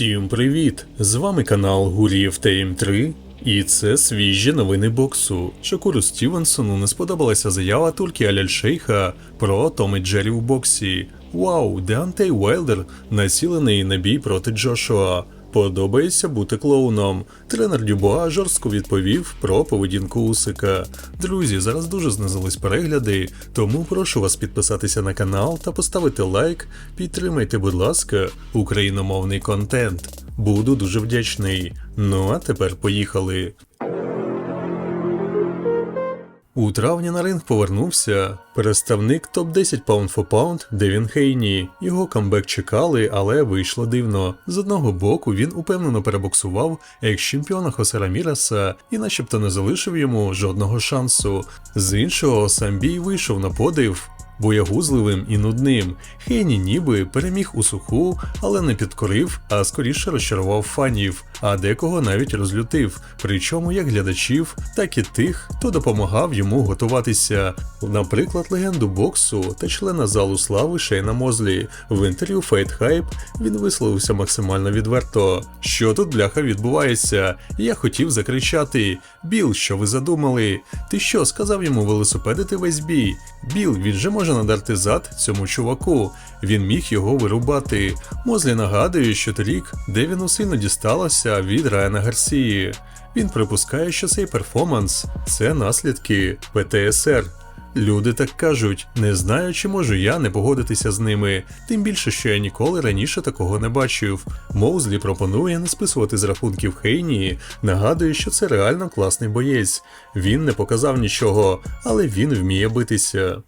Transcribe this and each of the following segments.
Всім привіт! З вами канал Гурієв тм 3 і це свіжі новини боксу. Шакуру Стівенсону не сподобалася заява турки Аляль Шейха про Том і Джері у боксі. Вау, Деантей Уайлдер націлений на бій проти Джошуа. Подобається бути клоуном. Тренер Дюбуа жорстко відповів про поведінку Усика. Друзі, зараз дуже знизились перегляди, тому прошу вас підписатися на канал та поставити лайк. Підтримайте, будь ласка, україномовний контент. Буду дуже вдячний. Ну а тепер поїхали. У травні на ринг повернувся представник топ-10 Pound for Pound Девін Хейні. Його камбек чекали, але вийшло дивно. З одного боку він упевнено перебоксував екс-чемпіона Хосера Міраса і начебто не залишив йому жодного шансу. З іншого, сам бій вийшов на подив. Боягузливим і нудним. Хейні ніби переміг у суху, але не підкорив, а скоріше розчарував фанів, а декого навіть розлютив, причому як глядачів, так і тих, хто допомагав йому готуватися. Наприклад, легенду боксу та члена залу слави Шейна Мозлі. В інтерв'ю Fight Hype він висловився максимально відверто. Що тут бляха відбувається? Я хотів закричати: Біл, що ви задумали? Ти що, сказав йому велосипедити весь бій? Біл, він же може надерти зад цьому чуваку. Він міг його вирубати. Мозлі нагадує, що торік Девіну сильно дісталося від Райана Гарсії. Він припускає, що цей перформанс це наслідки ПТСР. Люди так кажуть, не знаю, чи можу я не погодитися з ними, тим більше, що я ніколи раніше такого не бачив. Моузлі пропонує не списувати з рахунків Хейні, нагадує, що це реально класний боєць. Він не показав нічого, але він вміє битися.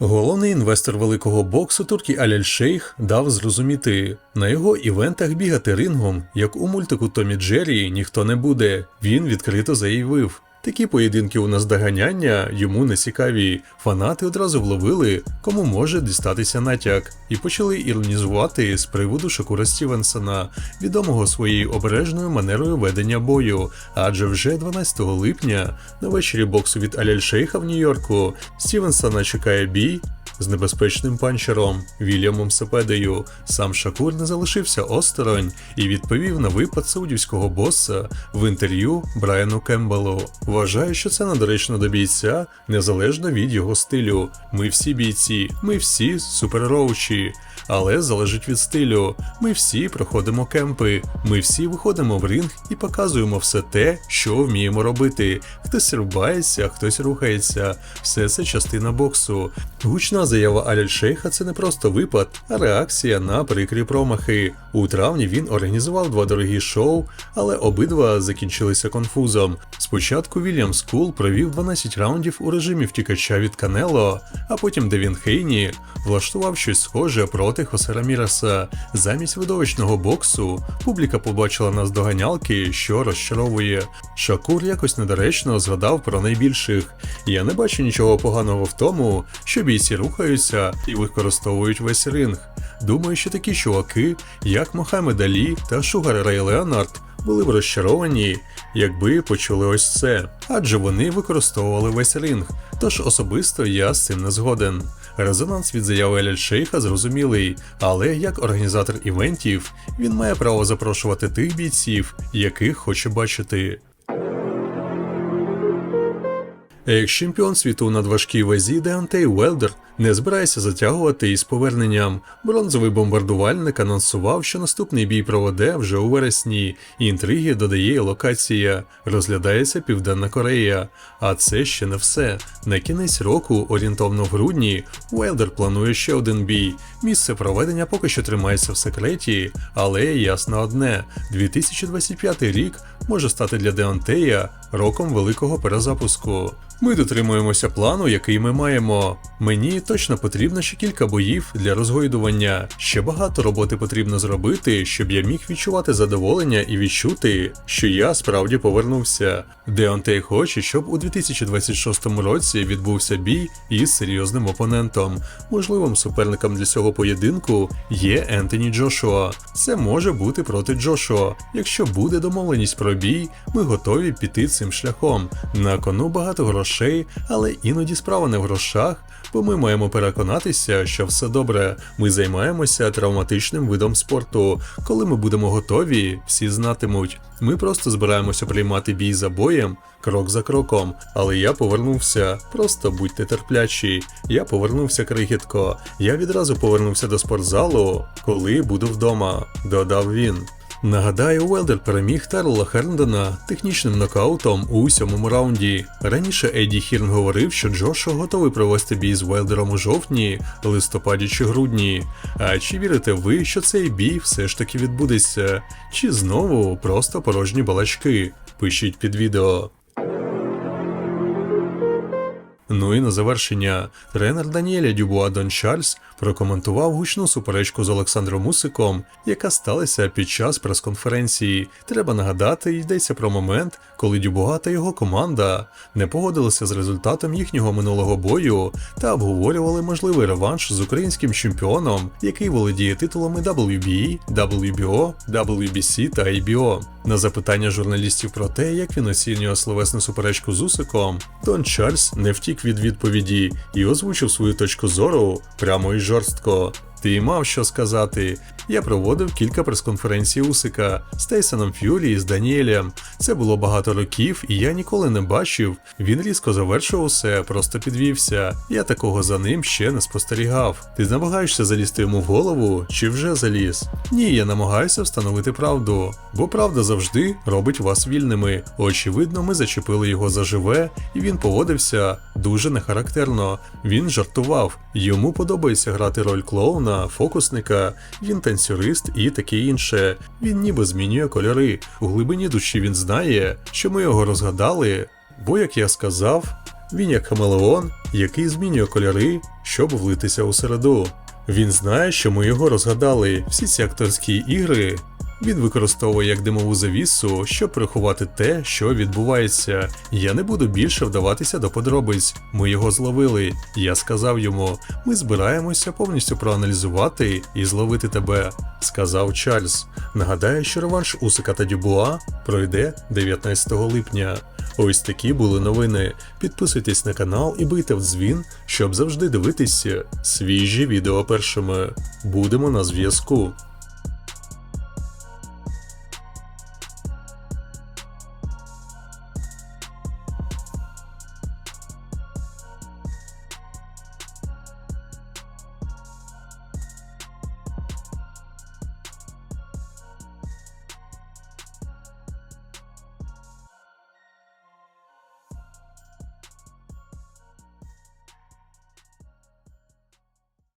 Головний інвестор великого боксу туркі Аляль Шейх дав зрозуміти, на його івентах бігати рингом, як у мультику Томі Джері, ніхто не буде. Він відкрито заявив. Такі поєдинки у наздоганяння йому не цікаві. Фанати одразу вловили, кому може дістатися натяк, і почали іронізувати з приводу Шакура Стівенсона, відомого своєю обережною манерою ведення бою. Адже вже 12 липня на вечорі боксу від Аляль Шейха в Нью-Йорку Стівенсона чекає бій з небезпечним панчером Вільямом Сепедею. Сам Шакур не залишився осторонь і відповів на випад саудівського боса в інтерв'ю Брайану Кембелу. Вважаю, що це недоречно до бійця, незалежно від його стилю. Ми всі бійці, ми всі суперроучі. Але залежить від стилю. Ми всі проходимо кемпи, ми всі виходимо в ринг і показуємо все те, що вміємо робити. Хтось рубається, хтось рухається. Все це частина боксу. Гучна заява Аляль Шейха це не просто випад, а реакція на прикрі промахи. У травні він організував два дорогі шоу, але обидва закінчилися конфузом. Спочатку Вільям Скул провів 12 раундів у режимі втікача від Канело, а потім Девін Хейні влаштував щось схоже проти Хосера Міраса. Замість видовищного боксу публіка побачила наздоганялки, що розчаровує. Шакур якось недоречно згадав про найбільших. Я не бачу нічого поганого в тому, що бійці рухаються і використовують весь ринг. Думаю, що такі чуваки, як Мохамед Алі та Шугар Рей Леонард, були б розчаровані, якби почули ось це, адже вони використовували весь ринг. Тож особисто я з цим не згоден. Резонанс від заяви Еляль Шейха зрозумілий, але як організатор івентів він має право запрошувати тих бійців, яких хоче бачити. Екс-чемпіон світу надважкій вазі Деантей Уелдер не збирається затягувати із поверненням. Бронзовий бомбардувальник анонсував, що наступний бій проведе вже у вересні. і Інтриги додає локація. Розглядається Південна Корея. А це ще не все. На кінець року, орієнтовно в грудні, Уелдер планує ще один бій. Місце проведення поки що тримається в секреті, але ясно одне: 2025 рік може стати для Деонтея роком великого перезапуску. Ми дотримуємося плану, який ми маємо. Мені точно потрібно ще кілька боїв для розгойдування. Ще багато роботи потрібно зробити, щоб я міг відчувати задоволення і відчути, що я справді повернувся. Деонтей хоче, щоб у 2026 році відбувся бій із серйозним опонентом. Можливим суперником для цього поєдинку є Ентоні Джошуа. Це може бути проти Джошуа. Якщо буде домовленість про бій, ми готові піти цим шляхом. На кону багато грошей але іноді справа не в грошах, бо ми маємо переконатися, що все добре. Ми займаємося травматичним видом спорту. Коли ми будемо готові, всі знатимуть. Ми просто збираємося приймати бій за боєм, крок за кроком. Але я повернувся. Просто будьте терплячі. Я повернувся крихітко. Я відразу повернувся до спортзалу, коли буду вдома, додав він. Нагадаю, Уелдер переміг Терла Херндона технічним нокаутом у сьомому раунді. Раніше Еді Хірн говорив, що Джошо готовий провести бій з Уелдером у жовтні, листопаді чи грудні. А чи вірите ви, що цей бій все ж таки відбудеться? Чи знову просто порожні балачки? Пишіть під відео. Ну і на завершення, тренер Даніеля Дюбуа Дон Чарльз прокоментував гучну суперечку з Олександром Мусиком, яка сталася під час прес-конференції. Треба нагадати, йдеться про момент, коли Дюбуа та його команда не погодилися з результатом їхнього минулого бою та обговорювали можливий реванш з українським чемпіоном, який володіє титулами WBE, WBO, WBC та IBO. На запитання журналістів про те, як він оцінює словесну суперечку з Усиком, Дон Чарльз не втік від відповіді і озвучив свою точку зору прямо і жорстко. Ти мав що сказати. Я проводив кілька прес-конференцій Усика з Тейсоном Ф'юрі і з Даніелем. Це було багато років, і я ніколи не бачив. Він різко завершив усе, просто підвівся. Я такого за ним ще не спостерігав. Ти намагаєшся залізти йому в голову, чи вже заліз? Ні, я намагаюся встановити правду, бо правда завжди робить вас вільними. Очевидно, ми зачепили його заживе, і він поводився дуже нехарактерно. Він жартував. Йому подобається грати роль клоуна, фокусника, він танцюрист і таке інше. Він ніби змінює кольори. У глибині душі він знає, що ми його розгадали, бо, як я сказав, він як хамелеон, який змінює кольори, щоб влитися у середу. Він знає, що ми його розгадали. Всі ці акторські ігри він використовує як димову завісу, щоб приховати те, що відбувається. Я не буду більше вдаватися до подробиць. Ми його зловили. Я сказав йому: ми збираємося повністю проаналізувати і зловити тебе, сказав Чарльз. Нагадаю, що реванш Усика та Дюбуа пройде 19 липня. Ось такі були новини. Підписуйтесь на канал і бийте в дзвін, щоб завжди дивитися свіжі відео першими. Будемо на зв'язку.